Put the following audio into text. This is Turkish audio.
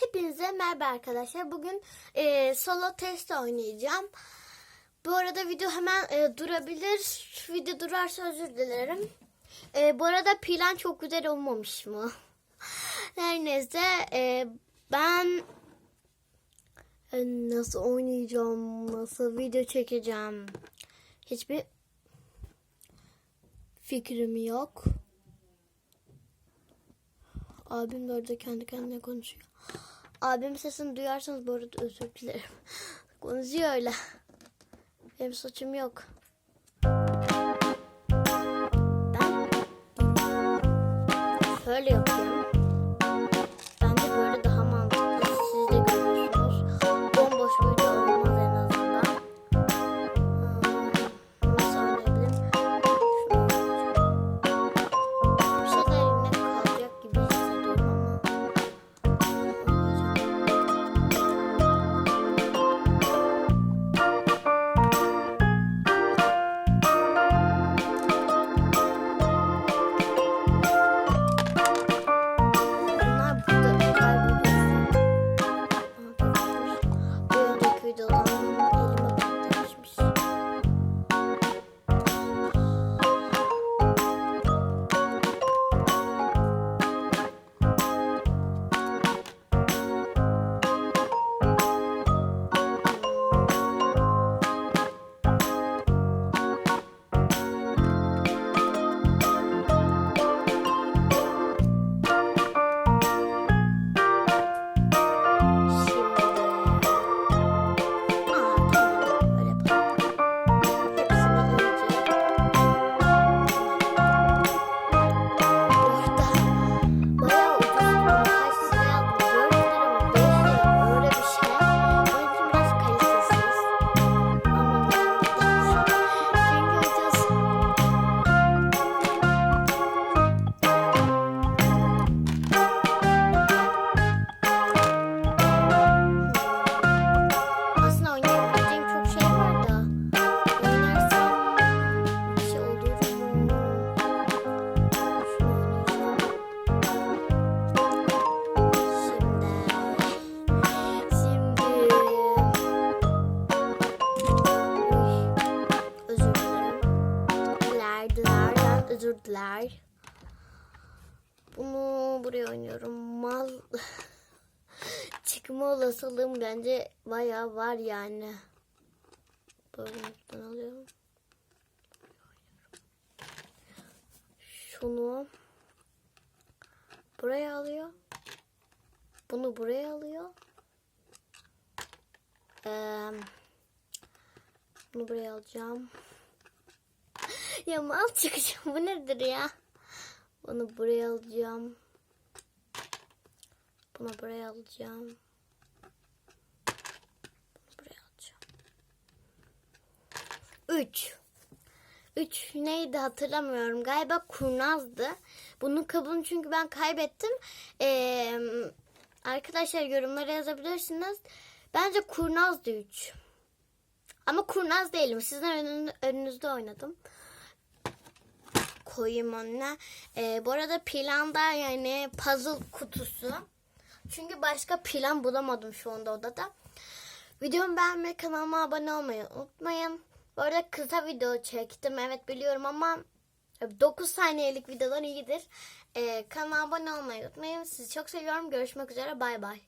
Hepinize merhaba arkadaşlar. Bugün e, solo test oynayacağım. Bu arada video hemen e, durabilir. Video durarsa özür dilerim. E, bu arada plan çok güzel olmamış mı? Her neyse e, ben e, nasıl oynayacağım, nasıl video çekeceğim hiçbir fikrim yok. Abim de orada kendi kendine konuşuyor. Abim sesini duyarsanız bu arada özür dilerim. Konuşuyor öyle. Benim saçım yok. Ben şöyle yapıyorum. Özür diler. Bunu buraya oynuyorum. Mal çıkma olasılığım bence bayağı var yani. Böyle üstten alıyorum. Şunu buraya alıyor. Bunu buraya alıyor. Ee, bunu buraya alacağım. Ya mal çıkacağım. Bu nedir ya? Bunu buraya alacağım. Bunu buraya alacağım. Bunu buraya alacağım. Üç. Üç neydi hatırlamıyorum. Galiba kurnazdı. Bunun kabuğunu çünkü ben kaybettim. Ee, arkadaşlar yorumlara yazabilirsiniz. Bence kurnazdı üç. Ama kurnaz değilim. Sizin önün- önünüzde oynadım. Koyayım önüne. Ee, bu arada planda yani puzzle kutusu. Çünkü başka plan bulamadım şu anda odada. Videomu beğenmeyi, kanalıma abone olmayı unutmayın. Bu arada kısa video çektim. Evet biliyorum ama 9 saniyelik videolar iyidir. Ee, kanala abone olmayı unutmayın. Sizi çok seviyorum. Görüşmek üzere. Bay bay.